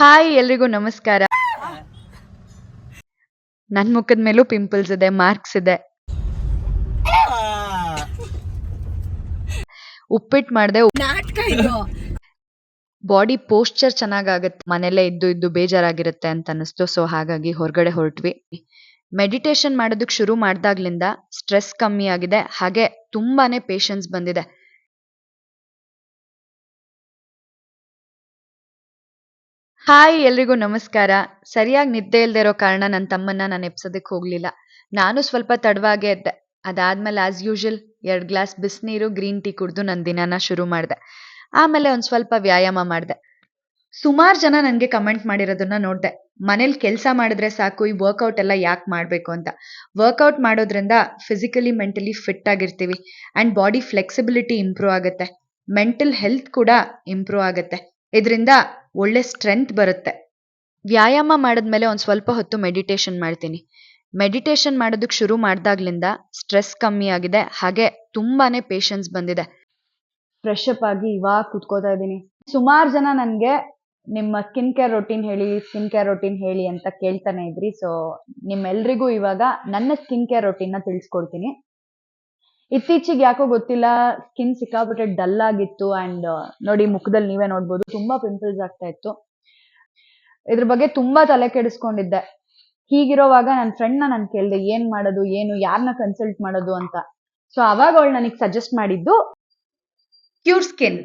Hi ಎಲ್ರಿಗೂ ನಮಸ್ಕಾರ. ನನ್ನ ಮುಖದ ಮೇಲೂ ಪಿಂಪಲ್ಸ್ ಇದೆ ಮಾರ್ಕ್ಸ್ ಇದೆ. ಉಪ್ಪಿಟ್ಟು ಮಾಡಿದೆ ಬಾಡಿ ಪೋಸ್ಚರ್ ಚೆನ್ನಾಗಾಗತ್ತೆ. ಮನೆಯಲ್ಲೇ ಇದ್ದು ಇದ್ದು ಬೇಜಾರಾಗಿರುತ್ತೆ ಅಂತ ಅನಿಸ್ತು ಸೊ ಹಾಗಾಗಿ ಹೊರಗಡೆ ಹೊರಟ್ವಿ. ಮೆಡಿಟೇಷನ್ ಮಾಡೋದಕ್ಕೆ ಶುರು ಮಾಡಿದಾಗ್ಲಿಂದ ಸ್ಟ್ರೆಸ್ ಕಮ್ಮಿ ಆಗಿದೆ. ಹಾಗೆ ತುಂಬಾನೇ ಪೇಷನ್ಸ್ ಬಂದಿದೆ. ಹಾಯ್, ಎಲ್ರಿಗೂ ನಮಸ್ಕಾರ. ಸರಿಯಾಗಿ ನಿದ್ದೆ ಇಲ್ಲದೆ ಇರೋ ಕಾರಣ ನನ್ನ ತಮ್ಮನ್ನ ನಾನು ಎಪ್ಸೋದಕ್ಕೆ ಹೋಗ್ಲಿಲ್ಲ. ನಾನು ಸ್ವಲ್ಪ ತಡವಾಗೇ ಇದ್ದೆ ಅದಾದ್ಮೇಲೆ ಆಸ್ ಯೂಶುವಲ್ ಎರಡು ಗ್ಲಾಸ್ ಬಿಸಿನೀರು, ಗ್ರೀನ್ ಟೀ ಕುಡಿದು ನನ್ನ ದಿನಾನ ಶುರು ಮಾಡಿದೆ. ಆಮೇಲೆ ಒಂದು ಸ್ವಲ್ಪ ವ್ಯಾಯಾಮ ಮಾಡಿದೆ. ಸುಮಾರು ಜನ ನನಗೆ ಕಮೆಂಟ್ ಮಾಡಿರೋದನ್ನ ನೋಡಿದೆ. ಮನೇಲಿ ಕೆಲಸ ಮಾಡಿದ್ರೆ ಸಾಕು, ಈ ವರ್ಕೌಟ್ ಎಲ್ಲ ಯಾಕೆ ಮಾಡಬೇಕು ಅಂತ. ವರ್ಕೌಟ್ ಮಾಡೋದ್ರಿಂದ ಫಿಸಿಕಲಿ ಮೆಂಟಲಿ ಫಿಟ್ ಆಗಿರ್ತೀವಿ. ಆ್ಯಂಡ್ ಬಾಡಿ ಫ್ಲೆಕ್ಸಿಬಿಲಿಟಿ ಇಂಪ್ರೂವ್ ಆಗುತ್ತೆ. ಮೆಂಟಲ್ ಹೆಲ್ತ್ ಕೂಡ ಇಂಪ್ರೂವ್ ಆಗುತ್ತೆ. ಇದರಿಂದ ಒಳ್ಳೆ ಸ್ಟ್ರೆಂತ್ ಬರುತ್ತೆ. ವ್ಯಾಯಾಮ ಮಾಡಿದ್ಮೇಲೆ ಒಂದು ಸ್ವಲ್ಪ ಹೊತ್ತು ಮೆಡಿಟೇಷನ್ ಮಾಡ್ತೀನಿ. ಮೆಡಿಟೇಷನ್ ಮಾಡೋದಕ್ಕೆ ಶುರು ಮಾಡಿದಾಗ್ಲಿಂದ ಸ್ಟ್ರೆಸ್ ಕಮ್ಮಿ ಆಗಿದೆ. ಹಾಗೆ ತುಂಬಾನೇ ಪೇಷನ್ಸ್ ಬಂದಿದೆ. ಫ್ರೆಶ್ ಅಪ್ ಆಗಿ ಇವಾಗ ಕುತ್ಕೋತಾ ಇದ್ದೀನಿ. ಸುಮಾರು ಜನ ನನಗೆ ನಿಮ್ಮ ಸ್ಕಿನ್ ಕೇರ್ ರೊಟೀನ್ ಹೇಳಿ ಸ್ಕಿನ್ ಕೇರ್ ರೊಟೀನ್ ಹೇಳಿ ಅಂತ ಕೇಳ್ತಾನೆ ಇದ್ರಿ. ಸೊ ನಿಮ್ಮೆಲ್ರಿಗೂ ಇವಾಗ ನನ್ನ ಸ್ಕಿನ್ ಕೇರ್ ರೊಟೀನ್ನ ತಿಳಿಸ್ಕೊಡ್ತೀನಿ. ಇತ್ತೀಚೆಗೆ ಯಾಕೋ ಗೊತ್ತಿಲ್ಲ ಸ್ಕಿನ್ ಸಿಕ್ಕಾಬಿಟ್ಟೆ ಡಲ್ ಆಗಿತ್ತು ಅಂಡ್ ನೋಡಿ ಮುಖದಲ್ಲಿ ನೀವೇ ನೋಡ್ಬೋದು, ತುಂಬಾ ಪಿಂಪಲ್ಸ್ ಆಗ್ತಾ ಇತ್ತು. ಇದ್ರ ಬಗ್ಗೆ ತುಂಬಾ ತಲೆ ಕೆಡಿಸ್ಕೊಂಡಿದ್ದೆ. ಹೀಗಿರೋವಾಗ ನನ್ನ ಫ್ರೆಂಡ್ನ ನಾನು ಕೇಳಿದೆ, ಏನ್ ಮಾಡೋದು, ಏನು ಯಾರನ್ನ ಕನ್ಸಲ್ಟ್ ಮಾಡೋದು? ಅಂತ. ಸೊ ಅವಾಗ ಅವಳು ನನಗೆ ಸಜೆಸ್ಟ್ ಮಾಡಿದ್ದು ಕ್ಯೂರ್ ಸ್ಕಿನ್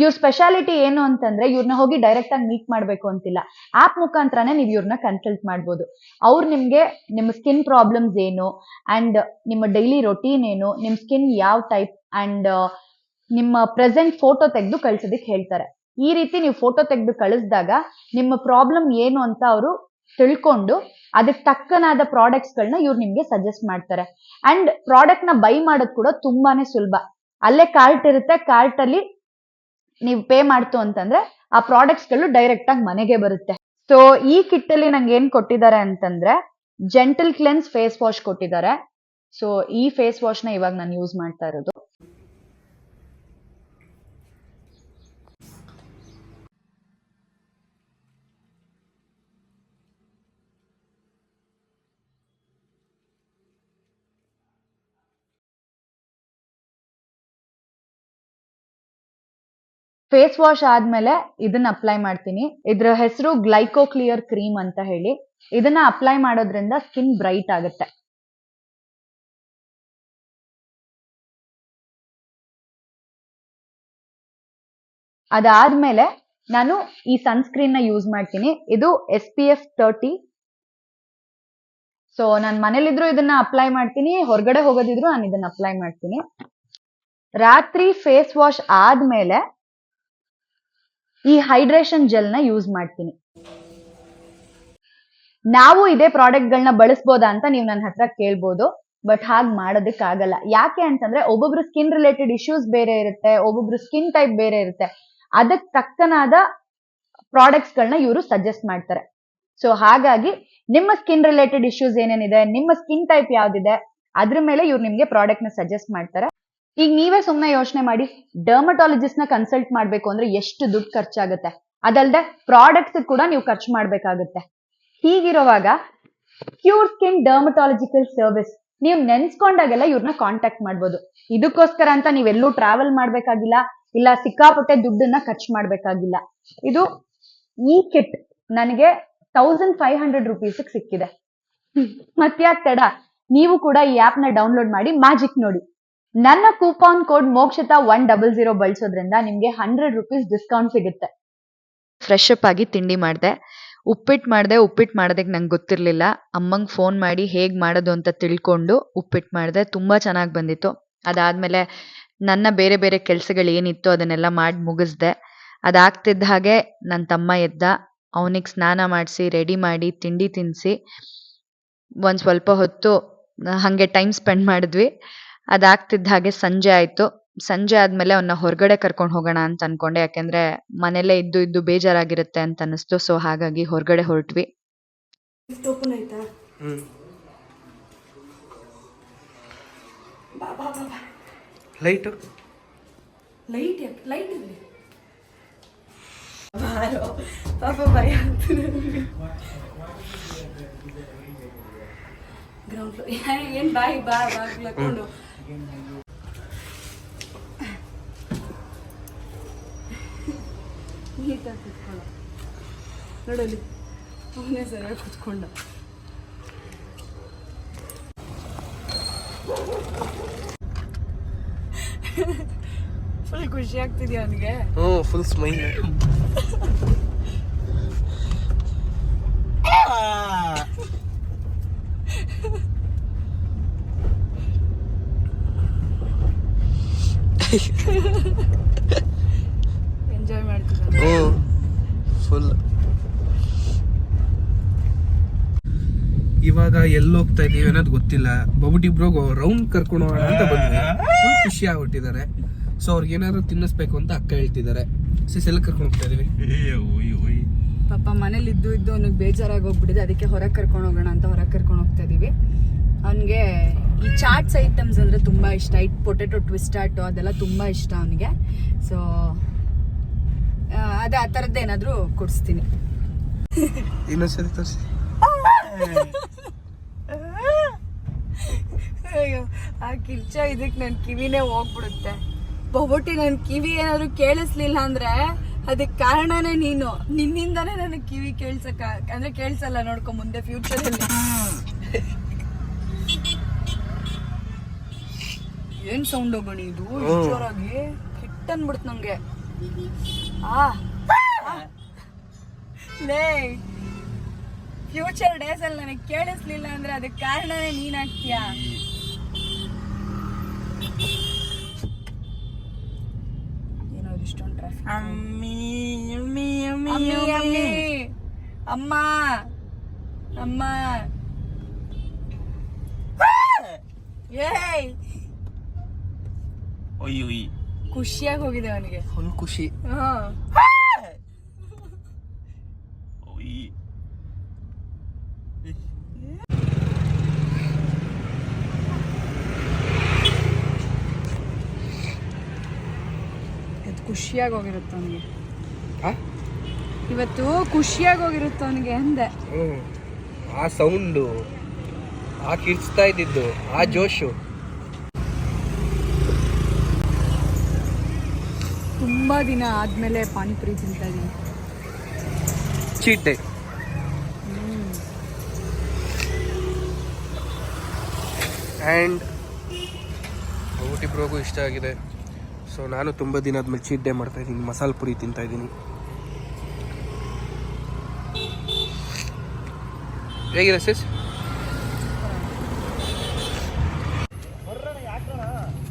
ಇವ್ರ ಸ್ಪೆಷಾಲಿಟಿ ಏನು ಅಂತಂದ್ರೆ ಇವ್ರನ್ನ ಹೋಗಿ ಡೈರೆಕ್ಟ್ ಆಗಿ ಮೀಟ್ ಮಾಡ್ಬೇಕು ಅಂತಿಲ್ಲ. ಆಪ್ ಮುಖಾಂತರನೇ ನೀವು ಇವ್ರನ್ನ ಕನ್ಸಲ್ಟ್ ಮಾಡ್ಬೋದು. ಅವ್ರು ನಿಮ್ಗೆ ನಿಮ್ಮ ಸ್ಕಿನ್ ಪ್ರಾಬ್ಲಮ್ಸ್ ಏನು ಅಂಡ್ ನಿಮ್ಮ ಡೈಲಿ ರೊಟೀನ್ ಏನು, ನಿಮ್ ಸ್ಕಿನ್ ಯಾವ ಟೈಪ್ ಅಂಡ್ ನಿಮ್ಮ ಪ್ರೆಸೆಂಟ್ ಫೋಟೋ ತೆಗೆದು ಕಳ್ಸೋದಕ್ಕೆ ಹೇಳ್ತಾರೆ. ಈ ರೀತಿ ನೀವು ಫೋಟೋ ತೆಗೆದು ಕಳಿಸಿದಾಗ ನಿಮ್ಮ ಪ್ರಾಬ್ಲಮ್ ಏನು ಅಂತ ಅವರು ತಿಳ್ಕೊಂಡು ಅದಕ್ಕೆ ತಕ್ಕನಾದ ಪ್ರಾಡಕ್ಟ್ಸ್ ಗಳನ್ನ ಇವ್ರು ನಿಮ್ಗೆ ಸಜೆಸ್ಟ್ ಮಾಡ್ತಾರೆ. ಅಂಡ್ ಪ್ರಾಡಕ್ಟ್ನ ಬೈ ಮಾಡೋದು ಕೂಡ ತುಂಬಾನೇ ಸುಲಭ. ಅಲ್ಲೇ ಕಾರ್ಟ್ ಇರುತ್ತೆ ಕಾರ್ಟ್ ಅಲ್ಲಿ ನೀವು ಪೇ ಮಾಡ್ತು ಅಂತಂದ್ರೆ ಆ ಪ್ರಾಡಕ್ಟ್ಸ್ಗಳು ಡೈರೆಕ್ಟ್ ಆಗಿ ಮನೆಗೆ ಬರುತ್ತೆ. ಸೊ ಈ ಕಿಟ್ ಅಲ್ಲಿ ನಂಗೆ ಏನ್ ಕೊಟ್ಟಿದ್ದಾರೆ ಅಂತಂದ್ರೆ ಜೆಂಟಲ್ ಕ್ಲೆನ್ಸ್ ಫೇಸ್ ವಾಶ್ ಕೊಟ್ಟಿದ್ದಾರೆ ಸೊ ಈ ಫೇಸ್ ವಾಶ್ನ ಇವಾಗ ನಾನು ಯೂಸ್ ಮಾಡ್ತಾ ಇರೋದು. ಫೇಸ್ ವಾಶ್ ಆದ್ಮೇಲೆ ಇದನ್ನ ಅಪ್ಲೈ ಮಾಡ್ತೀನಿ. ಇದ್ರ ಹೆಸರು ಗ್ಲೈಕೋ ಕ್ಲಿಯರ್ ಕ್ರೀಮ್ ಅಂತ ಹೇಳಿ. ಇದನ್ನ ಅಪ್ಲೈ ಮಾಡೋದ್ರಿಂದ ಸ್ಕಿನ್ ಬ್ರೈಟ್ ಆಗುತ್ತೆ. ಅದಾದ್ಮೇಲೆ ನಾನು ಈ ಸನ್ಸ್ಕ್ರೀನ್ನ ಯೂಸ್ ಮಾಡ್ತೀನಿ. ಇದು S P F thirty so ನಾನು ಮನೇಲಿದ್ರು ಇದನ್ನ ಅಪ್ಲೈ ಮಾಡ್ತೀನಿ. ಹೊರಗಡೆ ಹೋಗೋದಿದ್ರು ನಾನು ಇದನ್ನ ಅಪ್ಲೈ ಮಾಡ್ತೀನಿ. ರಾತ್ರಿ ಫೇಸ್ ವಾಶ್ ಆದ್ಮೇಲೆ ಈ ಹೈಡ್ರೇಷನ್ ಜೆಲ್ನ ಯೂಸ್ ಮಾಡ್ತೀನಿ. ನಾವು ಇದೇ ಪ್ರಾಡಕ್ಟ್ ಗಳನ್ನ ಬಳಸ್ಬೋದಾ ಅಂತ ನೀವು ನನ್ನ ಹತ್ರ ಕೇಳ್ಬೋದು, ಬಟ್ ಹಾಗೆ ಮಾಡೋದಕ್ಕಾಗಲ್ಲ. ಯಾಕೆ ಅಂತಂದ್ರೆ ಒಬ್ಬೊಬ್ರು ಸ್ಕಿನ್ ರಿಲೇಟೆಡ್ ಇಶ್ಯೂಸ್ ಬೇರೆ ಇರುತ್ತೆ, ಒಬ್ಬೊಬ್ರು ಸ್ಕಿನ್ ಟೈಪ್ ಬೇರೆ ಇರುತ್ತೆ. ಅದಕ್ಕೆ ತಕ್ಕನಾದ ಪ್ರಾಡಕ್ಟ್ಸ್ ಗಳನ್ನ ಇವರು ಸಜೆಸ್ಟ್ ಮಾಡ್ತಾರೆ. ಸೊ ಹಾಗಾಗಿ ನಿಮ್ಮ ಸ್ಕಿನ್ ರಿಲೇಟೆಡ್ ಇಶ್ಯೂಸ್ ಏನೇನಿದೆ, ನಿಮ್ಮ ಸ್ಕಿನ್ ಟೈಪ್ ಯಾವ್ದಿದೆ, ಅದ್ರ ಮೇಲೆ ಇವ್ರು ನಿಮ್ಗೆ ಪ್ರಾಡಕ್ಟ್ನ ಸಜೆಸ್ಟ್ ಮಾಡ್ತಾರೆ. ಈಗ ನೀವೇ ಸುಮ್ಮನೆ ಯೋಚನೆ ಮಾಡಿ ಡರ್ಮಟಾಲಜಿಸ್ಟ್ನ ಕನ್ಸಲ್ಟ್ ಮಾಡ್ಬೇಕು ಅಂದ್ರೆ ಎಷ್ಟು ದುಡ್ಡು ಖರ್ಚಾಗುತ್ತೆ. ಅದಲ್ಲದೆ ಪ್ರಾಡಕ್ಟ್ಸ್ ಕೂಡ ನೀವು ಖರ್ಚು ಮಾಡ್ಬೇಕಾಗುತ್ತೆ. ಹೀಗಿರುವಾಗ ಕ್ಯೂರ್ ಸ್ಕಿನ್ ಡರ್ಮಟಾಲಜಿಕಲ್ ಸರ್ವಿಸ್ ನೀವು ನೆನ್ಸ್ಕೊಂಡಾಗೆಲ್ಲ ಇವ್ರನ್ನ ಕಾಂಟ್ಯಾಕ್ಟ್ ಮಾಡ್ಬೋದು. ಇದಕ್ಕೋಸ್ಕರ ಅಂತ ನೀವೆಲ್ಲೂ ಟ್ರಾವೆಲ್ ಮಾಡ್ಬೇಕಾಗಿಲ್ಲ, ಇಲ್ಲ ಸಿಕ್ಕಾಪಟ್ಟೆ ದುಡ್ಡನ್ನ ಖರ್ಚು ಮಾಡ್ಬೇಕಾಗಿಲ್ಲ. ಇದು ಈ ಕಿಟ್ ನನಗೆ ತೌಸಂಡ್ ಫೈವ್ ಹಂಡ್ರೆಡ್ ರುಪೀಸ್ ಸಿಕ್ಕಿದೆ. ಮತ್ತೆ ತಡ? ನೀವು ಕೂಡ ಈ ಆಪ್ನ ಡೌನ್ಲೋಡ್ ಮಾಡಿ ಮ್ಯಾಜಿಕ್ ನೋಡಿ. ನನ್ನ coupon code Mokshitha one double zero ಬಳಸೋದ್ರಿಂದ ನಿಮಗೆ ಹಂಡ್ರೆಡ್ ರುಪೀಸ್ ಡಿಸ್ಕೌಂಟ್ ಸಿಗುತ್ತೆ. ಫ್ರೆಶ್ ಅಪ್ ಆಗಿ ತಿಂಡಿ ಮಾಡಿದೆ. ಉಪ್ಪಿಟ್ಟು ಮಾಡಿದೆ ಉಪ್ಪಿಟ್ಟು ಮಾಡೋದಕ್ಕೆ ನಂಗೆ ಗೊತ್ತಿರಲಿಲ್ಲ. ಅಮ್ಮಂಗೆ ಫೋನ್ ಮಾಡಿ ಹೇಗೆ ಮಾಡೋದು ಅಂತ ತಿಳ್ಕೊಂಡು ಉಪ್ಪಿಟ್ಟು ಮಾಡಿದೆ. ತುಂಬ ಚೆನ್ನಾಗಿ ಬಂದಿತ್ತು. ಅದಾದಮೇಲೆ ನನ್ನ ಬೇರೆ ಬೇರೆ ಕೆಲಸಗಳು ಏನಿತ್ತು ಅದನ್ನೆಲ್ಲ ಮಾಡಿ ಮುಗಿಸ್ದೆ. ಅದಾಗ್ತಿದ್ದ ಹಾಗೆ ನನ್ನ ತಮ್ಮ ಎದ್ದ. ಅವನಿಗೆ ಸ್ನಾನ ಮಾಡಿಸಿ ರೆಡಿ ಮಾಡಿ, ತಿಂಡಿ ತಿನ್ನಿಸಿ ಒಂದು ಸ್ವಲ್ಪ ಹೊತ್ತು ಹಾಗೆ ಟೈಮ್ ಸ್ಪೆಂಡ್ ಮಾಡಿದ್ವಿ. ಅದಾಗ್ತಿದ್ದ ಹಾಗೆ ಸಂಜೆ ಆಯಿತು. ಸಂಜೆ ಆದ್ಮೇಲೆ ಅವನ್ನ ಹೊರಗಡೆ ಕರ್ಕೊಂಡು ಹೋಗೋಣ ಅಂತ ಅನ್ಕೊಂಡೆ. ಯಾಕೆಂದ್ರೆ ಮನೆಯಲ್ಲೇ ಇದ್ದು ಇದ್ದು ಬೇಜಾರಾಗಿರುತ್ತೆ ಅಂತ ಅನಿಸ್ತು. ಸೊ ಹಾಗಾಗಿ ಹೊರಗಡೆ ಹೊರಟ್ವಿ. ಲಿಫ್ಟ್ ಓಪನ್ ಆಯ್ತಾ? ಬಾ ಬಾ ಬಾ ಬಾ. ಲೈಟು ಲೈಟ್ ಲೈಟ್ ಇರಲಿ. ಪಾಪ ಭಯ ಆಗ್ತದೆ ಗ್ರೌಂಡ್ ಫ್ಲೋರ್ ಏನು ಬಾಯಿ ಬಾ ಬಾಗಿಲು ಹಾಕೊಂಡು ನೀಟಾಗಿ ಕುತ್ಕೊಳ್ಳ ನೋಡಲಿ ಅವನೇ ಸರಿಯಾಗಿ ಕುತ್ಕೊಂಡ ಫುಲ್ ಖುಷಿ ಆಗ್ತಿದ್ಯಾ ಅವನಿಗೆ ಹ್ಞೂ ಫುಲ್ ಸ್ಮೈಲ್ ಎಂಜಾಯ್ ಹ್ಞೂ ಫುಲ್ ಇವಾಗ ಎಲ್ಲಿ ಹೋಗ್ತಾ ಇದೀವಿ ಅನ್ನೋದು ಗೊತ್ತಿಲ್ಲ. ಬಬುಟಿ ಬ್ರೋಗ್ ರೌಂಡ್ ಕರ್ಕೊಂಡು ಹೋಗೋಣ ಅಂತ ಬಂದ್ವಿ. ಫುಲ್ ಖುಷಿ ಆಗ್ಬಿಟ್ಟಿದ್ದಾರೆ ಸೊ ಅವ್ರಿಗೆ ಏನಾದ್ರು ತಿನ್ನಿಸ್ಬೇಕು ಅಂತ ಅಕ್ಕ ಹೇಳ್ತಿದ್ದಾರೆ. ಸಿಸ್ ಎಲ್ಲ ಕರ್ಕೊಂಡು ಹೋಗ್ತಾ ಇದೀವಿ. ಪಾಪ ಮನೇಲಿ ಇದ್ದು ಇದ್ದು ಅವ್ನಿಗೆ ಬೇಜಾರಾಗಿ ಹೋಗ್ಬಿಟ್ಟಿದೆ. ಅದಕ್ಕೆ ಹೊರಗೆ ಕರ್ಕೊಂಡು ಹೋಗೋಣ ಅಂತ ಹೊರಗೆ ಕರ್ಕೊಂಡು ಹೋಗ್ತಾ ಇದೀವಿ. ಅವನಿಗೆ ಈ ಚಾಟ್ಸ್ ಐಟಮ್ಸ್ ಅಂದರೆ ತುಂಬ ಇಷ್ಟ. ಇಟ್ ಪೊಟೆಟೊ ಟ್ವಿಸ್ಟಾಟು ಅದೆಲ್ಲ ತುಂಬ ಇಷ್ಟ ಅವನಿಗೆ. ಸೊ ಅದೇ ಆ ಥರದ್ದೇನಾದರೂ ಕೊಡಿಸ್ತೀನಿ. ಇನ್ನೊಂದ್ಸರಿ ತೋರಿಸಿ. ಅಯ್ಯೋ ಆ ಕಿರ್ಚ ಇದಕ್ಕೆ ನನ್ನ ಕಿವಿನೇ ಹೋಗ್ಬಿಡುತ್ತೆ. ಬೊಬೊಟ್ಟಿ ನನ್ನ ಕಿವಿ ಏನಾದರೂ ಕೇಳಿಸ್ಲಿಲ್ಲ ಅಂದ್ರೆ ಅದಕ್ಕೆ ಕಾರಣನೇ ನೀನು. ನಿನ್ನಿಂದಾನೇ ನನಗೆ ಕಿವಿ ಕೇಳ್ಸಕ್ಕ ಅಂದ್ರೆ ಕೇಳಿಸಲ್ಲ ನೋಡ್ಕೊ ಮುಂದೆ ಫ್ಯೂಚರಲ್ಲಿ ಏನ್ ಸೌಂಡ್ ಹೋಗೋಣ ಇದು? ಇಷ್ಟ್ ಜೋರಾಗಿ ಹಿಟ್ ಅನ್ಬಿಡ್ತು ನಂಗೆ. ಆ ಆ. ಲೇ ಫ್ಯೂಚರ್ ಡೇಸ್ ಅಲ್ಲಿ ನನಗೆ ಕೇಳಿಸ್ಲಿಲ್ಲ ಅಂದ್ರೆ ಅದಕ್ಕೆ ಕಾರಣನೇ ನೀನ್ ಆಗ್ತೀಯಾ? ಏನೋ ಇಷ್ಟೊಂದು ಟ್ರಾಫಿಕ್ ಅಮ್ಮಿ ಅಮ್ಮಿ ಅಮ್ಮಿ. ಅಮ್ಮಿ. ಅಮ್ಮ. ಅಮ್ಮ. ಏಯ್ ಒಯ್ಯು ಖುಷಿಯಾಗಿ ಹೋಗಿದೆ ಅವನಿಗೆ. ಫುಲ್ ಖುಷಿ. ಹಾ. ಇದು ಖುಷಿಯಾಗಿ ಹೋಗಿರುತ್ತೆ ಅವನಿಗೆ? ಇವತ್ತು ಖುಷಿಯಾಗಿ ಹೋಗಿರುತ್ತೆ ಅವನಿಗೆ ಅಂದೆ. ಆ ಸೌಂಡು ಆ ಕಿರ್ಚ್ತಾ ಇದ್ದಿದ್ದು ಆ ಜೋಶು. ತುಂಬಾ ದಿನ ಆದ್ಮೇಲೆ ಪಾನಿಪುರಿ ತಿಂತಾ ಇದ್ದೀನಿ ಚೀಟೆ ಆ್ಯಂಡ್ ಊಟಿಬ್ರಿಗೂ ಇಷ್ಟ ಆಗಿದೆ. ಸೊ ನಾನು ತುಂಬ ದಿನ ಆದ್ಮೇಲೆ ಚೀಟ್ ಡೇ ಮಾಡ್ತಾ ಇದ್ದೀನಿ ಮಸಾಲ ಪುರಿ ತಿಂತಾ ಇದ್ದೀನಿ ಹೇಗಿದೆ ಸಿಸ್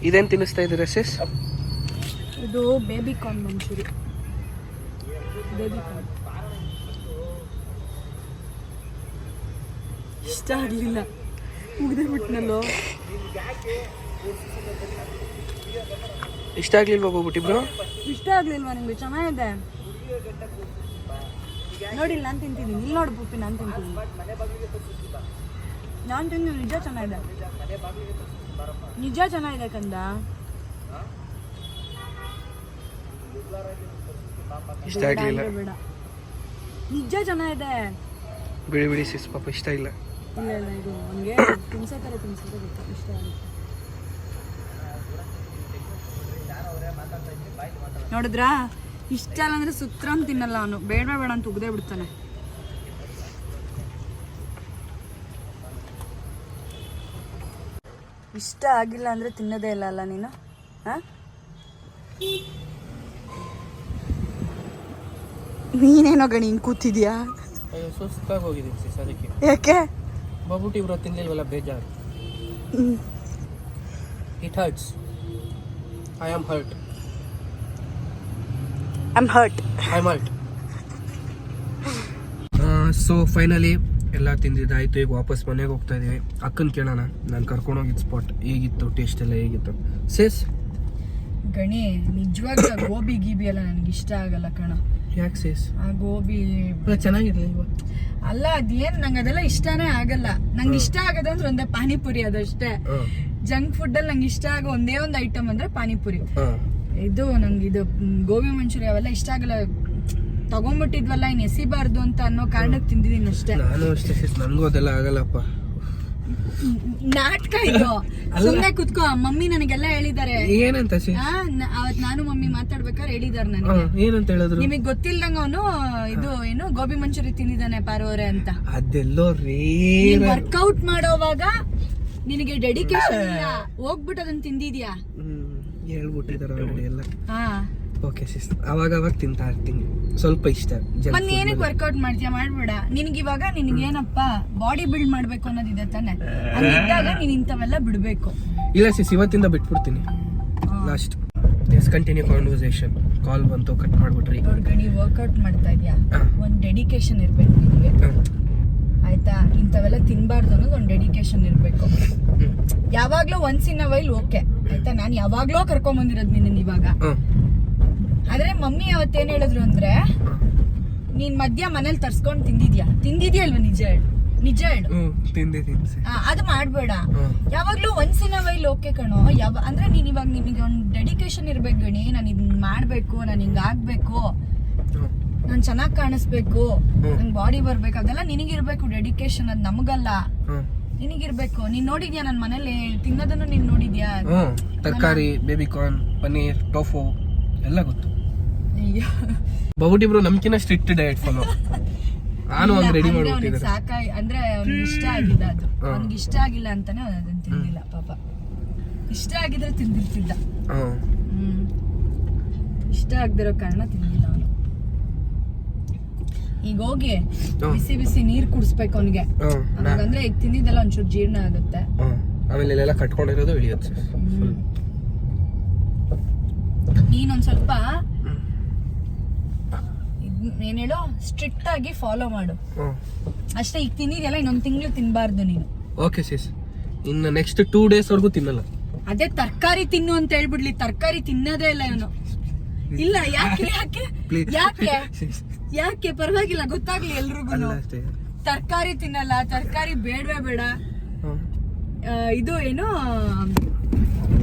ಇದೇನು ತಿನ್ನಿಸ್ತಾ ಇದ್ದೀರಾ ಸಿಸ್ ಇದು baby corn manchurian baby corn ಇಷ್ಟ ಆಗಲಿಲ್ಲ. ಮುಗಿದೇ ಬಿಟ್ನಲ್ಲೋ? ಇಷ್ಟ ಆಗ್ಲಿಲ್ವಾ ಹೋಗ್ಬಿಟ್ಟಿಬ್ರು ಇಷ್ಟ ಆಗ್ಲಿಲ್ವಾ ನಿಮ್ಗೆ? ಚೆನ್ನಾಗಿದೆ. ನೋಡಿ ನಾನು ತಿಂತಿದ್ದೀನಿ. ಇಲ್ಲಿ ನೋಡು ಪುಪ್ಪಿ ನಾನು ತಿಂತೀನಿ. ನಾನು ತಿಂದು ನಿಜ ಚೆನ್ನಾಗಿದೆ. ನಿಜ ಚೆನ್ನಾಗಿದೆ ಕಂದ. ಇಷ್ಟ ಆಗ್ಲಿಲ್ಲ. ನಿಜ ಚೆನ್ನಾಗಿದೆ ಬಿಡಿ ಬಿಡಿ ಸಿಸ್ ಪಾಪ ಇಷ್ಟ ಇಲ್ಲ. ಇಲ್ಲ ಇಲ್ಲ ಇದು ನನಗೆ ಇಷ್ಟ ಆಗುತ್ತೆ ನೋಡಿದ್ರಾ? ಇಷ್ಟ ಇಲ್ಲ ಅಂದ್ರೆ ಸುತ್ರಂ ತಿನ್ನಲ್ಲ ಅವನು. ಬೇಡ ಬೇಡ ಅಂತ ಉಗ್ದೇ ಬಿಡ್ತಾನೆ. ಇಷ್ಟ ಆಗಿಲ್ಲ ಅಂದ್ರೆ ತಿನ್ನೋದೇ ಇಲ್ಲ ಅಲ್ಲ ನೀನು? ಹಾ? ನೀನೇನೋ ಗಣಿ ಹಿಂಗ್ ಕೂತಿದ್ಯಾ? ಅಯ್ಯೋ ಸುಸ್ತಾಗಿ ಹೋಗಿದ್ದೀನಿ ಸಿಸ್ ಅದಕ್ಕೆ. ಯಾಕೆ? ಬಬುಟಿ ಬ್ರೋ ತಿನ್ಲಿಲ್ವಲ್ಲ ಬೇಜಾರು. It hurts I am hurt I'm hurt I am hurt so finally ಎಲ್ಲ ತಿಂದಿದ್ದಾಯ್ತು ಈಗ ವಾಪಸ್ ಮನೆಗೆ ಹೋಗ್ತಾ ಇದೀವಿ ಅಕ್ಕನ ಕೇಳೋಣ ನಾನು ಕರ್ಕೊಂಡೋಗಿದ್ದ ಸ್ಪಾಟ್ ಹೇಗಿತ್ತು ಟೇಸ್ಟ್ ಎಲ್ಲ ಹೇಗಿತ್ತು? ಸೇಸ್ ಗಣಿ ನಿಜವಾಗ್ಲೂ ಗೋಬಿ ಗೀಬಿ ಎಲ್ಲ ನನಗೆ ಇಷ್ಟ ಆಗಲ್ಲ ಕಣ. ಯಾಕೆ ಸೇಸ್ ಆ ಗೋಬಿ ಚೆನ್ನಾಗಿರ್ಲಿಲ್ವಾ ಅಲ್ಲ ಅದೇನ್ ನಂಗೆ ಅದೆಲ್ಲ ಇಷ್ಟನೇ ಆಗಲ್ಲ. ನಂಗೆ ಇಷ್ಟ ಆಗದ ಅಂದ್ರೆ ಒಂದೇ ಪಾನಿಪುರಿ ಅದಷ್ಟೇ ಜಂಕ್ ಫುಡ್ ಅಲ್ಲಿ ನಂಗೆ ಇಷ್ಟ ಆಗೋ ಒಂದೇ ಒಂದು ಐಟಮ್ ಅಂದ್ರೆ ಪಾನಿಪುರಿ. ಇದು ನಂಗೆ ಇದು ಗೋಬಿ ಮಂಚೂರಿ ಅವೆಲ್ಲ ಇಷ್ಟ ಆಗಲ್ಲ. ತಗೊಂಡ್ಬಿಟ್ಟಿದ್ವಲ್ಲ ಇನ್ ಎಸಿಬಾರ್ದು ಅಂತ ಅನ್ನೋ ಕಾರಣಕ್ಕೆ ತಿಂದಿದ್ದೀನಿ ಅಷ್ಟೇ. ನಾನು ಅಷ್ಟೇ ನನಗೂ ಅದೆಲ್ಲ ಆಗಲ್ಲಪ್ಪ. ನಾಟಕ ಇದು. ಸುಮ್ನೆ ಕುತ್ಕೋ ಮಮ್ಮಿ ನನಗೆಲ್ಲ ಹೇಳಿದ್ದಾರೆ. ಏನಂತ ಅವತ್ ನಾನು ಮಮ್ಮಿ ಮಾತಾಡ್ಬೇಕಾದ್ರೆ ಹೇಳಿದಾರೆ ನನಗೆ. ಏನಂತ ಹೇಳಿದ್ರು? ನಿಮಗ್ ಗೊತ್ತಿಲ್ದಂಗ ಅವನು ಇದು ಏನು ಗೋಬಿ ಮಂಚೂರಿ ತಿಂದಿದ್ದಾನೆ ಪಾರೋರೆ ಅಂತ. ಅದೆಲ್ಲೋ ರೀ ವರ್ಕೌಟ್ ಮಾಡೋವಾಗ ನಿನಗೆ ಡೆಡಿಕೇಶನ್ ಇಲ್ಲ. ಹೋಗ್ಬಿಟ್ಟು ಅದನ್ನ ತಿಂದಿದ್ಯಾ? ಹೇಳ್ಬಿಟ್ಟಿದಾರೆ ಎಲ್ಲ. ಹಾ. ಓಕೆ ಸಿಸ್ ಅವಾಗ ಅವಾಗ ತಿಂತಾ ಇರ್ತೀನಿ. ಸ್ವಲ್ಪ ಇಷ್ಟ ಒಂದ್ ಏನಕ್ಕೆ. ವರ್ಕೌಟ್ ಮಾಡ್ತೀಯ? ಮಾಡ್ಬೇಡ. ನಿನ್ಗೆ ಇವಾಗ ನಿನ್ಗೆ ಏನಪ್ಪ ಬಾಡಿ ಬಿಲ್ಡ್ ಮಾಡ್ಬೇಕು ಅನ್ನೋದಿದೆ ತಾನೆ. ಹಂಗಿದ್ದಾಗ ನೀನ್ ಇಂಥವೆಲ್ಲ ಬಿಡ್ಬೇಕು. ಇಲ್ಲ ಸಿಸ್ ಇವತ್ತಿಂದ ಬಿಟ್ಬಿಡ್ತೀನಿ. Last S continue conversation call ಬಂತು ಕಟ್ ಮಾಡ್ಬಿಟ್ರಿ. ನೋಡ್ಕಣಿ ವರ್ಕೌಟ್ ಮಾಡ್ತಾ ಇದ್ಯಾ? ಒಂದು ಡೆಡಿಕೇಶನ್ ಇರ್ಬೇಕು ನಿಮಗೆ ಆಯ್ತಾ? ಇಂಥವೆಲ್ಲ ತಿನ್ಬಾರ್ದು ಅನ್ನೋದು ಒಂದ್ ಡೆಡಿಕೇಶನ್ ಇರ್ಬೇಕು. ಯಾವಾಗಲೂ ಒನ್ಸ್ ಇನ್ ವೈಲ್ ಓಕೆ ಆಯ್ತಾ? ನಾನ್ ಯಾವಾಗಲೂ ಕರ್ಕೊಂಡ್ ಬಂದಿರೋದ್ ನಿನ್ನ ಇವಾಗ. ಆದ್ರೆ ಮಮ್ಮಿ ಅವತ್ತೇನ್ ಹೇಳಿದ್ರು ಅಂದ್ರೆ ನೀನ್ ಮಧ್ಯ ಮನೇಲಿ ತರ್ಸ್ಕೊಂಡ್ ತಿಂದಿದ್ಯಾ? ತಿಂದಿದ್ಯಾ ಅಲ್ವಾ ನಿಜ ಹೇಳು? ನಿಜ ಹೇಳು. ಅದು ಮಾಡ್ಬೇಡ. ಯಾವಾಗ್ಲೂ ಒನ್ಸ್ ಇನ್ ವೈಲ್ ಓಕೆ ಕಣೋ. ಯಾವ ಅಂದ್ರೆ ನೀನ್ ಇವಾಗ ನಿಮಗೆ ಒಂದ್ ಡೆಡಿಕೇಶನ್ ಇರ್ಬೇಕು ಗಣಿ. ನಾನು ಇದನ್ನ ಮಾಡ್ಬೇಕು ನಾನು ಹಿಂಗ್ ಆಗ್ಬೇಕು. ನಾನ್ ಚೆನ್ನಾಗ್ ಕಾಣಿಸ್ಬೇಕು. ನನ್ ಬಾಡಿ ಬರ್ಬೇಕು. ಅದೆಲ್ಲ ನಿನಗಿರ್ಬೇಕು ಡೆಡಿಕೇಶನ್ ಅದ್ ನಮಗಲ್ಲ. ನಿನಗಿರ್ಬೇಕು. ನೀನ್ ನೋಡಿದ್ಯಾ ನನ್ ಮನೇಲಿ? ತಿನ್ನೋದನ್ನು ನೀನ್ ನೋಡಿದ್ಯಾ? ತರಕಾರಿ ಬೇಬಿ ಕಾರ್ನ್ ಪನ್ನೀರ್ ಟೋಫು ಎಲ್ಲ ಗೊತ್ತು. ಬಹುಟಿ ಬ್ರೋ ನಮ್ಕಿನ ಸ್ಟ್ರಿಕ್ಟ್ ಡಯಟ್ ಫಾಲೋ ನಾನು ಒಂದು ರೆಡಿ ಮಾಡ್ಬಿಟ್ಟಿದ್ದಾರೆ ಸಾಕಾಗಿ ಅಂದ್ರೆ ಅವ್ನಿಗೆ ಇಷ್ಟ ಆಗಿಲ್ಲ ಅದು. ಅವನಿಗೆ ಇಷ್ಟ ಆಗಿಲ್ಲ ಅಂತಾನೆ ಅವ್ನು ಅದನ್ನ ತಿಂದಿಲ್ಲ ಪಾಪ. ಇಷ್ಟ ಆಗಿದ್ರೆ ತಿಂದಿರ್ತಿದ್ದ. ಹ್ಮ್. ಇಷ್ಟ ಆಗದಿರೋ ಕಾರಣ ತಿಂದಿಲ್ಲ ಅವನು. ಈಗ ಹೋಗಿ. ಬಿಸಿ ಬಿಸಿ ನೀರ್ ಕುಡಿಸ್ಬೇಕು ಅವನಿಗೆ. ಅಂದ್ರೆ ಈಗ ತಿಂದಿದ್ದೆಲ್ಲ ಒಂಚೂರು ಜೀರ್ಣ ಆಗುತ್ತೆ. ಆಮೇಲೆ ಇಲ್ಲೆಲ್ಲ ಕಟ್ಕೊಂಡಿರೋದು ಇಳಿಯುತ್ತೆ. ನೀನೊಂದ್ ಸ್ವಲ್ಪ ಏನ್ ಹೇಳು ಸ್ಟ್ರಿಕ್ಟ್ ಆಗಿ ಫಾಲೋ ಮಾಡು. ಅಷ್ಟೇ ಈಗ ತಿಂದಿದ್ಯಲ್ಲ ಇನ್ನೊಂದ್ ತಿಂಗಳು ತಿನ್ಬಾರ್ದು ನೀನು. ಓಕೆ ಸಿಸ್ ಇನ್ನು ನೆಕ್ಸ್ಟ್ ಟೂ ಡೇಸ್ ವರೆಗೂ ತಿನ್ನಲ್ಲ. ಅದೇ ತರಕಾರಿ ತಿನ್ನು ಅಂತ ಹೇಳ್ಬಿಡ್ಲಿ. ತರಕಾರಿ ತಿನ್ನೋದೇ ಇಲ್ಲ ಇವನು. ಇಲ್ಲ ಯಾಕೆ ಯಾಕೆ ಯಾಕೆ? ಯಾಕೆ? ಪರವಾಗಿಲ್ಲ ಗೊತ್ತಾಗ್ಲಿ ಎಲ್ರಿಗೂ ತರಕಾರಿ ತಿನ್ನಲ್ಲ ತರಕಾರಿ ಬೇಡವೇ ಬೇಡ. ಇದು ಏನು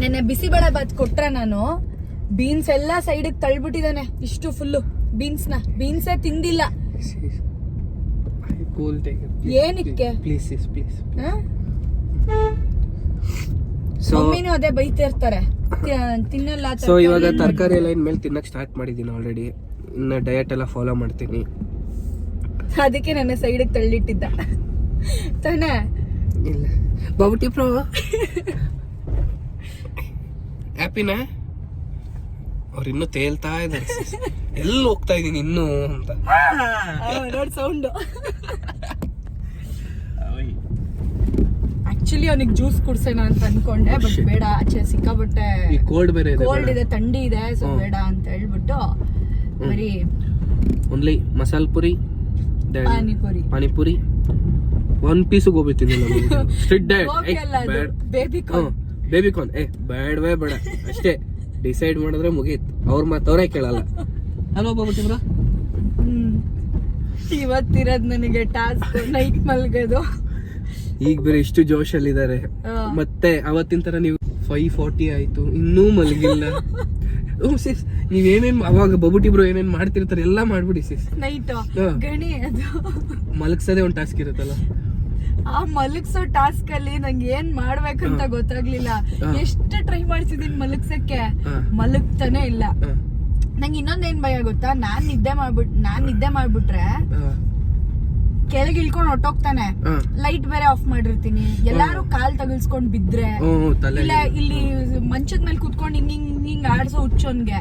ನೆನ್ನೆ ಬಿಸಿಬೇಳೆ ಬಾತ್ ಕೊಟ್ರೆ ನಾನು. ಬೀನ್ಸ್ ಎಲ್ಲ ಸೈಡಿಗೆ ತಳ್ಬಿಟ್ಟಿದ್ದಾನೆ ಇಷ್ಟು ಫುಲ್ಲು ಬೀನ್ಸ್ನ ಬೀನ್ಸೇ ತಿಂದಿಲ್ಲ. Take ಏನಕ್ಕೆ? ಪ್ಲೀಸ್? ಮಮ್ಮಿನೂ ಅದೇ ಬೈತಾ ಇರ್ತಾರೆ. ತಿನ್ನಲ್ಲ ಸೊ ಇವಾಗ ತರಕಾರಿ ಎಲ್ಲ ಇನ್ಮೇಲೆ ತಿನ್ನಕ್ ಸ್ಟಾರ್ಟ್ ಮಾಡಿದ್ದೀನಿ ಆಲ್ರೆಡಿ ಇನ್ನು ಡಯಟ್ ಎಲ್ಲ ಫಾಲೋ ಮಾಡ್ತೀನಿ. ಅದಕ್ಕೆ ನನ್ನ ಸೈಡಿಗೆ ತಳ್ಳಿಟ್ಟಿದ್ದ. ತಾನೇ? ಇಲ್ಲ. ಬಾಬುಟಿ ಪ್ರೋ ಹ್ಯಾಪಿನಾ ಅವ್ರು ಇನ್ನು ತೇಲ್ತಾ ಇದ್ದಾರೆ. ಎಲ್ಲಿ ಹೋಗ್ತಾ ಇದೀನಿ ಇನ್ನು ಅಂತ. ನೋಡ್ ಸೌಂಡ್ ಆಕ್ಚುಲಿ ಅವನಿಗೆ ಜ್ಯೂಸ್ ಕುಡ್ಸೋಣ ಅಂತ ಅನ್ಕೊಂಡೆ ಬಟ್ ಬೇಡ ಆಚೆ ಸಿಕ್ಕಾಬಟ್ಟೆ ಈ ಕೋಲ್ಡ್ ಬೇರೆ ಇದೆ ಕೋಲ್ಡ್ ಇದೆ ಥಂಡಿ ಇದೆ ಸೊ ಬೇಡ ಅಂತ ಹೇಳ್ಬಿಟ್ಟು ಬರೀ only masala puri panipuri panipuri one piece gobi ತಿನ್ನಿಲ್ಲ strict diet baby corn baby corn ಏ ಬೇಡವೇ ಬೇಡ. ಅಷ್ಟೇ. ಡಿಸೈಡ್ ಮಾಡಿದ್ರೆ ಮುಗೀತು. ಅವ್ರ ಮತ್ತೆ ಅವರೇ ಕೇಳಲ್ಲ. ಅಲ್ವಾ ಬಾಬುಟಿ ಬ್ರೋ. ಹ್ಮ್. ಇವತ್ತಿರೋದ್ ನನಗೆ ಟಾಸ್ಕ್ ನೈಟ್ ಮಲ್ಗೋದು. ಈಗ ಬೇರೆ ಇಷ್ಟು ಜೋಶಲ್ಲಿದ್ದಾರೆ. ಇದ್ದಾರೆ ಮತ್ತೆ ಅವತ್ತಿನ ತರ ನೀವು ಫೈವ್ ಫಾರ್ಟಿ ಆಯ್ತು. ಇನ್ನೂ ಮಲಗಿಲ್ಲ. ಸಿಸ್ ನೀವೇನೇನ್ ಅವಾಗ ಬಬುಟಿ ಬ್ರೋ ಏನೇನ್ ಮಾಡ್ತಿರ್ತಾರೆ ಎಲ್ಲ ಮಾಡ್ಬಿಡಿ ಸಿಸ್ ನೈಟ್. ಹಾ. ಗಣಿ ಅದು. ಮಲಗ್ಸೋದೇ ಒಂದು ಟಾಸ್ಕ್ ಇರುತ್ತಲ್ಲ. ಆ ಮಲಗ್ಸೋ ಟಾಸ್ಕ್ ಅಲ್ಲಿ ನಂಗೆ ಏನ್ ಮಾಡ್ಬೇಕಂತ. ಗೊತ್ತಾಗ್ಲಿಲ್ಲ. ಎಷ್ಟು ಟ್ರೈ ಮಾಡ್ಸಿದೀನಿ ಮಲಗ್ಸಕ್ಕೆ? ಮಲಗ್ತಾನೆ ಇಲ್ಲ. ನಂಗೆ ಇನ್ನೊಂದ್ ಏನ್ ಭಯ ಗೊತ್ತಾ? ನಾನ್ ನಿದ್ದೆ ಮಾಡ್ಬಿಟ್ ನಾನ್ ನಿದ್ದೆ ಮಾಡ್ಬಿಟ್ರೆ ಕೆಳಗೆ ಇಳ್ಕೊಂಡ್ ಹೊಟ್ಟೋಗ್ತಾನೆ. ಲೈಟ್ ಬೇರೆ ಆಫ್ ಮಾಡಿರ್ತೀನಿ. ಎಲ್ಲಾರು ಕಾಲ್ ತಗಲ್ಸ್ಕೊಂಡ್ ಬಿದ್ರೆ. ಇಲ್ಲ ಇಲ್ಲಿ ಮಂಚದ ಮೇಲೆ ಕುತ್ಕೊಂಡು ಹಿಂಗ್ ಹಿಂಗ್ ಹಿಂಗ್ ಆಡ್ಸೋ ಹುಚ್ಚೋನ್ಗೆ.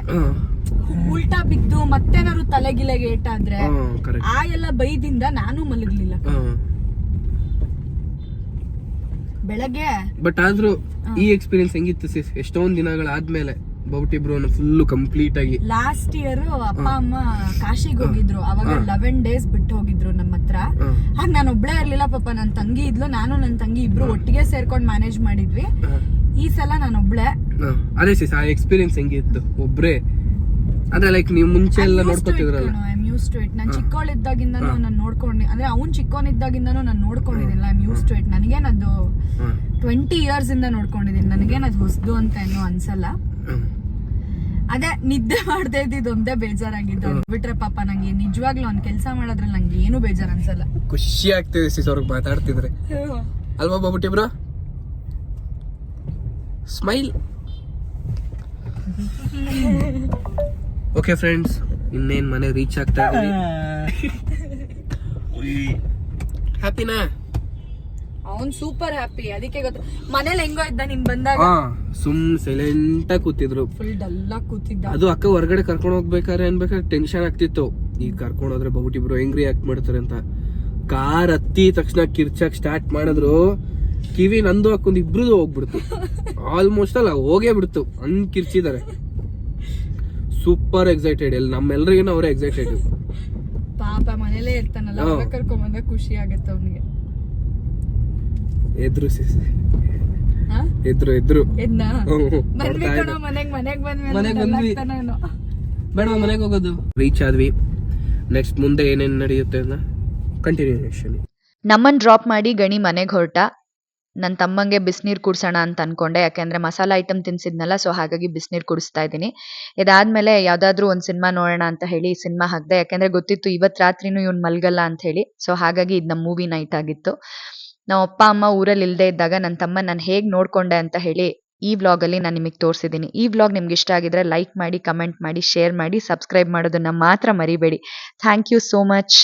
ಉಲ್ಟಾ ಬಿದ್ದು ಮತ್ತೇನಾದ್ರು ತಲೆಗಿಲೆಗೆ ಏಟಾದ್ರೆ ಆ ಎಲ್ಲ ಬೈದಿಂದ ನಾನು ಮಲಗ್ಲಿಲ್ಲ. ಬೆಳಗ್ಗೆ? ಬಟ್ ಆದ್ರೂ ಈ ಎಕ್ಸ್ಪೀರಿಯನ್ಸ್ ಹೆಂಗಿತ್ತು ಸಿಸ್ ಎಷ್ಟೊಂದ್ ದಿನಗಳಾದ್ಮೇಲೆ ಬೌಟಿ ಬ್ರೋನ ಫುಲ್ ಕಂಪ್ಲೀಟ್ ಆಗಿ. ಲಾಸ್ಟ್ ಇಯರ್ ಅಪ್ಪ ಅಮ್ಮ ಕಾಶಿಗೆ ಹೋಗಿದ್ರು. ಅವಾಗ. ಲೆವೆನ್ ಡೇಸ್ ಬಿಟ್ಟು ಹೋಗಿದ್ರು ನಮ್ಮ ಹತ್ರ. ಹಾಗ ನಾನು ಒಬ್ಳೇ ಇರ್ಲಿಲ್ಲ ಪಾಪ. ನನ್ ತಂಗಿ ಇದ್ಲು ನಾನು ನನ್ ತಂಗಿ ಇಬ್ರು ಒಟ್ಟಿಗೆ ಸೇರ್ಕೊಂಡ್ ಮ್ಯಾನೇಜ್ ಮಾಡಿದ್ವಿ. ಈ ಸಲ ನಾನು ಒಬ್ಳೆ. ಅದೇ ಸಿಸ್ ಆ ಎಕ್ಸ್ಪೀರಿಯನ್ಸ್ ಹೆಂಗಿತ್ತು? ಒಬ್ರೇ. ಅದೇ ಲೈಕ್ ನೀವು ಮುಂಚೆ ಎಲ್ಲ ನೋಡ್ಕೊತಿದ್ರಲ್ಲ. ಯೂಸ್ ಟು ಇಟ್ ನಾನು ಚಿಕ್ಕವಳಿದ್ದಾಗಿಂದ ಚಿಕ್ಕವಳಿದ್ದಾಗಿಂದನೂ ನಾನು ನೋಡ್ಕೊಂಡು ಅಂದ್ರೆ ಅವ್ನು ಚಿಕ್ಕವನಿದ್ದಾಗಿಂದನೂ ನಾನು ನೋಡ್ಕೊಂಡಿದ್ದೀನಿ I am use to it ನನಗೇನದು ಹಾ, ಟ್ವೆಂಟಿ ಇಯರ್ಸ್ ಇಂದ ನೋಡ್ಕೊಂಡಿದ್ದೀನಿ. ನನಗೇನದು ಹೊಸದು ಅಂತ ಏನೂ ಅನ್ಸಲ್ಲ. ಅದೇ ನಿದ್ದೆ ಮಾಡದೇ ಇದ್ದಿದ್ದು ಒಂದೇ ಬೇಜಾರಾಗಿದ್ದು. ಅದ್ ಬಿಟ್ರೆ ಪಾಪ ನಂಗೆ ನಿಜವಾಗ್ಲೂ ಅವ್ನ ಕೆಲಸ ಮಾಡೋದ್ರಲ್ಲಿ ನಂಗೆ ಏನು ಬೇಜಾರು ಅನ್ಸಲ್ಲ. ಖುಷಿ ಆಗ್ತಿದೆ ಸಿಸ್ ಅವ್ರಿಗೆ ಮಾತಾಡ್ತಿದ್ರೆ. ಅಲ್ವಾ Babuti bro smile okay friends ಇನ್ನೇನ್ ಮನೆ ರೀಚ್ ಆಗ್ತಾ ಹ್ಯಾಪಿನಾ ಅವನ್ ಸೂಪರ್ ಹ್ಯಾಪಿ ಅದಕ್ಕೆ ಗೊತ್ತು. ಮನೇಲಿ ಹೆಂಗೋ ಇದ್ದ ನೀನ್ ಬಂದಾಗ? ಸುಮ್ ಸೈಲೆಂಟ್ ಆಗಿ ಕೂತಿದ್ರು. ಫುಲ್ ಡಲ್ ಕೂತಿದ್ದ. ಅದು ಅಕ್ಕ ಹೊರಗಡೆ ಕರ್ಕೊಂಡು ಹೋಗ್ಬೇಕಾದ್ರೆ ಅನ್ಬೇಕಾದ್ರೆ ಟೆನ್ಷನ್ ಆಗ್ತಿತ್ತು. ಈಗ ಕರ್ಕೊಂಡು ಹೋದ್ರೆ ಬಹುಟಿಬ್ರು ಬ್ರೋ ಹೆಂಗ್ ರಿಯಾಕ್ಟ್ ಮಾಡ್ತಾರೆ ಅಂತ. ಕಾರ್ ಹತ್ತಿ ತಕ್ಷಣ ಕಿರ್ಚಕ್ ಸ್ಟಾರ್ಟ್ ಮಾಡಿದ್ರು. ಕಿವಿ ನಂದು ಹಾಕೊಂಡ್ ಇಬ್ರದು ಹೋಗ್ಬಿಡ್ತು. ಆಲ್ಮೋಸ್ಟ್ ಅಲ್ಲ ಹೋಗೇ ಬಿಡ್ತು. ಹಂಗ್ ಕಿರ್ಚಿದ್ದಾರೆ ಸೂಪರ್ ಎಕ್ಸೈಟೆಡ್ ಎಲ್ಲಿ ನಮ್ಮೆಲ್ಲರಿಗೂ ಅವರೇ ಎಕ್ಸೈಟೆಡ್ ಪಾಪ ಮನೇಲೇ ಇರ್ತಾನಲ್ಲ ಕರ್ಕೊಂಡ್ ಬಂದಾಗ ಖುಷಿ ಆಗತ್ತೆ ಅವನಿಗೆ. ಎದ್ರು ಸಿಸಿ. ಹಾ? ಎದ್ರು ಎದ್ರು. ಬೇಡ ಮನೆಗೆ ಹೋಗೋದು? ರೀಚ್ ಆದ್ವಿ. ನೆಕ್ಸ್ಟ್ ಮುಂದೆ ಏನೇನ್ ನಡೆಯುತ್ತೆ ಅಂತ? ಕಂಟಿನ್ಯೂಷನ್ ನಮ್ಮನ್ ಡ್ರಾಪ್ ಮಾಡಿ ಗಣಿ ಮನೆಗೆ ಹೊರಟ. ನನ್ನ ತಮ್ಮಂಗೆ ಬಿಸಿನೀರು ಕುಡ್ಸೋಣ ಅಂತ ಅನ್ಕೊಂಡೆ, ಯಾಕೆಂದರೆ ಮಸಾಲ ಐಟಮ್ ತಿನ್ಸಿದ್ನಲ್ಲ ಸೊ ಹಾಗಾಗಿ ಬಿಸಿನೀರು ಕುಡಿಸ್ತಾ ಇದ್ದೀನಿ. ಇದಾದಮೇಲೆ ಯಾವುದಾದ್ರೂ ಒಂದು ಸಿನಿಮಾ ನೋಡೋಣ ಅಂತ ಹೇಳಿ ಸಿನಿಮಾ ಹಾಕಿದೆ, ಯಾಕೆಂದರೆ ಗೊತ್ತಿತ್ತು ಇವತ್ತು ರಾತ್ರಿನೂ ಇವ್ನು ಮಲ್ಗಲ್ಲ ಅಂತ ಹೇಳಿ ಸೊ ಹಾಗಾಗಿ ಇದು ನಮ್ಮ ಮೂವಿ ನೈಟ್ ಆಗಿತ್ತು. ನಮ್ಮ ಅಪ್ಪ, ಅಮ್ಮ ಊರಲ್ಲಿ ಇಲ್ಲದೆ ಇದ್ದಾಗ ನನ್ನ ತಮ್ಮ ನಾನು ಹೇಗೆ ನೋಡಿಕೊಂಡೆ ಅಂತ ಹೇಳಿ ಈ ವ್ಲಾಗಲ್ಲಿ ನಾನು ನಿಮಗೆ ತೋರಿಸಿದ್ದೀನಿ. ಈ ವ್ಲಾಗ್ ನಿಮ್ಗೆ ಇಷ್ಟ ಆಗಿದ್ರೆ ಲೈಕ್ ಮಾಡಿ ಕಮೆಂಟ್ ಮಾಡಿ ಶೇರ್ ಮಾಡಿ ಸಬ್ಸ್ಕ್ರೈಬ್ ಮಾಡೋದನ್ನ ಮಾತ್ರ ಮರಿಬೇಡಿ. Thank you so much